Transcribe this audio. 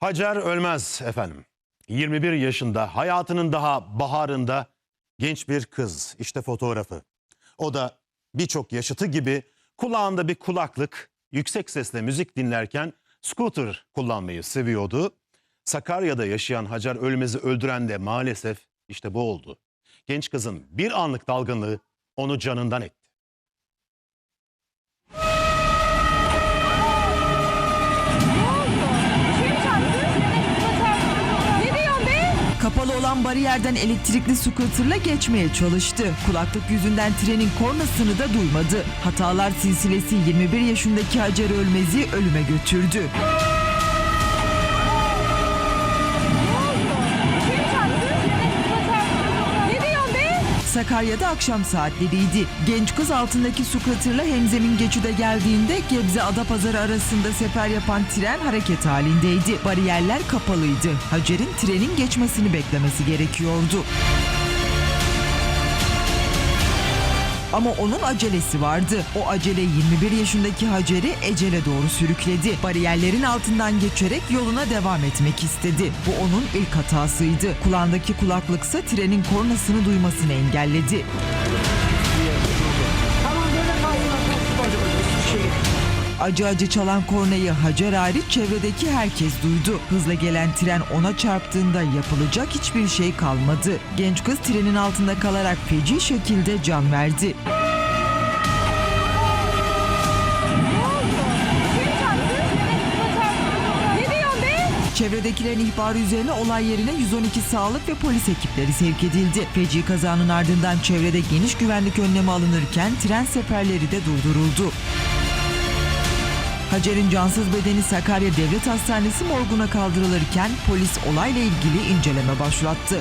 Hacer Ölmez efendim. 21 yaşında hayatının daha baharında genç bir kız. İşte fotoğrafı. O da birçok yaşıtı gibi kulağında bir kulaklık, yüksek sesle müzik dinlerken scooter kullanmayı seviyordu. Sakarya'da yaşayan Hacer Ölmez'i öldüren de maalesef işte bu oldu. Genç kızın bir anlık dalgınlığı onu canından etti. Kapalı olan bariyerden elektrikli scooterla geçmeye çalıştı. Kulaklık yüzünden trenin kornasını da duymadı. Hatalar silsilesi 21 yaşındaki Hacer Ölmez'i ölüme götürdü. Sakarya'da akşam saatleriydi. Genç kız altındaki scooterla Hemzem'in geçide geldiğinde Gebze Adapazarı arasında sefer yapan tren hareket halindeydi. Bariyerler kapalıydı. Hacer'in trenin geçmesini beklemesi gerekiyordu. Ama onun acelesi vardı. O acele 21 yaşındaki Hacer'i ecele doğru sürükledi. Bariyerlerin altından geçerek yoluna devam etmek istedi. Bu onun ilk hatasıydı. Kulağındaki kulaklıksa trenin kornasını duymasını engelledi. Acı acı çalan kornayı Hacer hariç çevredeki herkes duydu. Hızla gelen tren ona çarptığında yapılacak hiçbir şey kalmadı. Genç kız trenin altında kalarak feci şekilde can verdi. Çevredekilerin ihbarı üzerine olay yerine 112 sağlık ve polis ekipleri sevk edildi. Feci kazanın ardından çevrede geniş güvenlik önlemi alınırken tren seferleri de durduruldu. Hacer'in cansız bedeni Sakarya Devlet Hastanesi morguna kaldırılırken polis olayla ilgili inceleme başlattı.